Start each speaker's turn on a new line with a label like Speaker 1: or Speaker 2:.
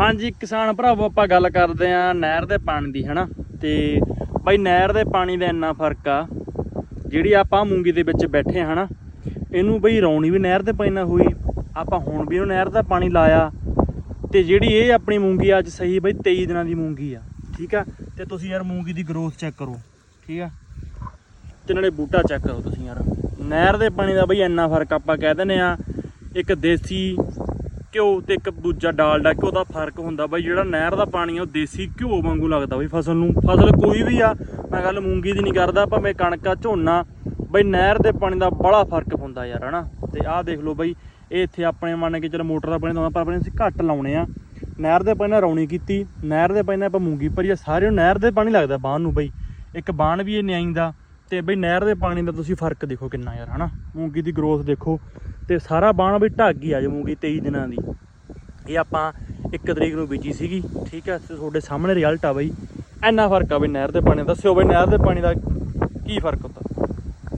Speaker 1: ਹਾਂਜੀ, ਕਿਸਾਨ ਭਰਾਵੋ, ਆਪਾਂ ਗੱਲ ਕਰਦੇ ਆਂ ਨਹਿਰ ਦੇ ਪਾਣੀ ਦੀ, ਹਨਾ? ਤੇ ਬਈ, ਨਹਿਰ ਦੇ ਪਾਣੀ ਦਾ ਇੰਨਾ ਫ਼ਰਕ ਆ, ਜਿਹੜੀ ਆਪਾਂ ਮੂੰਗੀ ਦੇ ਵਿੱਚ ਬੈਠੇ ਆ ਹਨਾ? ਇਹਨੂੰ ਬਈ, ਰੌਣੀ ਵੀ ਨਹਿਰ ਦੇ ਪਾਣੀ ਨਾਲ ਹੋਈ, ਆਪਾਂ ਹੁਣ ਵੀ ਉਹ ਨਹਿਰ ਦਾ ਪਾਣੀ ਲਾਇਆ, ਤੇ ਜਿਹੜੀ ਇਹ ਆਪਣੀ ਮੂੰਗੀ ਆ, ਅੱਜ ਸਹੀ ਬਈ 23 ਦਿਨਾਂ ਦੀ ਮੂੰਗੀ ਆ, ਠੀਕ ਆ? ਤੇ ਤੁਸੀਂ ਯਾਰ ਮੂੰਗੀ ਦੀ ਗਰੋਥ ਚੈੱਕ ਕਰੋ, ਠੀਕ ਆ? ਤੇ ਨਾਲੇ ਬੂਟਾ ਚੈੱਕ ਕਰੋ ਤੁਸੀਂ ਯਾਰ। ਨਹਿਰ ਦੇ ਪਾਣੀ ਦਾ ਬਈ, ਇੰਨਾ ਫ਼ਰਕ ਆਪਾਂ ਕਹਿ ਦਿੰਦੇ ਆ ਇੱਕ ਦੇਸੀ ਘਿਓ ਤੇ ਇੱਕ ਦੂਜਾ ਡਾਲਡਾ ਘਿਓ ਦਾ ਫ਼ਰਕ ਹੁੰਦਾ ਬਈ, ਜਿਹੜਾ ਨਹਿਰ ਦਾ ਪਾਣੀ ਆ, ਉਹ ਦੇਸੀ ਘਿਓ ਵਾਂਗੂ ਲੱਗਦਾ ਬਈ ਫਸਲ ਨੂੰ। ਫਸਲ ਕੋਈ ਵੀ ਆ, ਮੈਂ ਗੱਲ ਮੂੰਗੀ ਦੀ ਨਹੀਂ ਕਰਦਾ, ਭਾਵੇਂ ਕਣਕਾ ਝੋਨਾ, ਬਈ ਨਹਿਰ ਦੇ ਪਾਣੀ ਦਾ ਬੜਾ ਫ਼ਰਕ ਹੁੰਦਾ ਯਾਰ, ਹਨਾ? ਤੇ ਆਹ ਦੇਖ ਲਓ ਬਈ, ਇਹ ਇੱਥੇ ਆਪਣੇ ਮੰਨ ਕੇ ਚਲੋ ਮੋਟਰ ਦਾ ਪਾਣੀ ਤਾਂ ਪਰ ਆਪਣੇ ਅਸੀਂ ਘੱਟ ਲਾਉਣੇ ਆ। ਨਹਿਰ ਦੇ ਪਾਣੀ ਨਾਲ ਰੌਣੀ ਕੀਤੀ, ਨਹਿਰ ਦੇ ਪਾਣੀ ਨਾਲ ਆਪਾਂ ਮੂੰਗੀ ਭਰੀ ਆ ਸਾਰੇ ਨੂੰ ਨਹਿਰ ਦੇ ਪਾਣੀ ਲੱਗਦਾ ਬਾਣ ਨੂੰ ਬਈ। ਇੱਕ ਬਾਣ ਵੀ ਇਹ ਨਿਆਈ ਦਾ ਤੇ ਬਈ ਨਹਿਰ ਦੇ ਪਾਣੀ ਦਾ ਤੁਸੀਂ ਫ਼ਰਕ ਦੇਖੋ ਕਿੰਨਾ ਯਾਰ, ਹਨਾ? ਮੂੰਗੀ ਦੀ ਗਰੋਥ ਦੇਖੋ ਤੇ ਸਾਰਾ ਬਾਣ ਵੀ ਢੱਕ ਗਈ ਆ ਜੇ ਮੂੰਗੀ 23 ਦਿਨਾਂ ਦੀ। ਇਹ ਆਪਾਂ 1 ਤਰੀਕ ਨੂੰ ਬੀਜੀ ਸੀਗੀ, ਠੀਕ ਹੈ ਤੇ ਤੁਹਾਡੇ ਸਾਹਮਣੇ ਰਿਜ਼ਲਟ ਆ ਬਈ। ਇੰਨਾ ਫ਼ਰਕ ਆ ਬਈ ਨਹਿਰ ਦੇ ਪਾਣੀ ਦਾ। ਦੱਸਿਓ ਬਈ ਨਹਿਰ ਦੇ ਪਾਣੀ ਦਾ ਕੀ ਫ਼ਰਕ ਹੁੰਦਾ?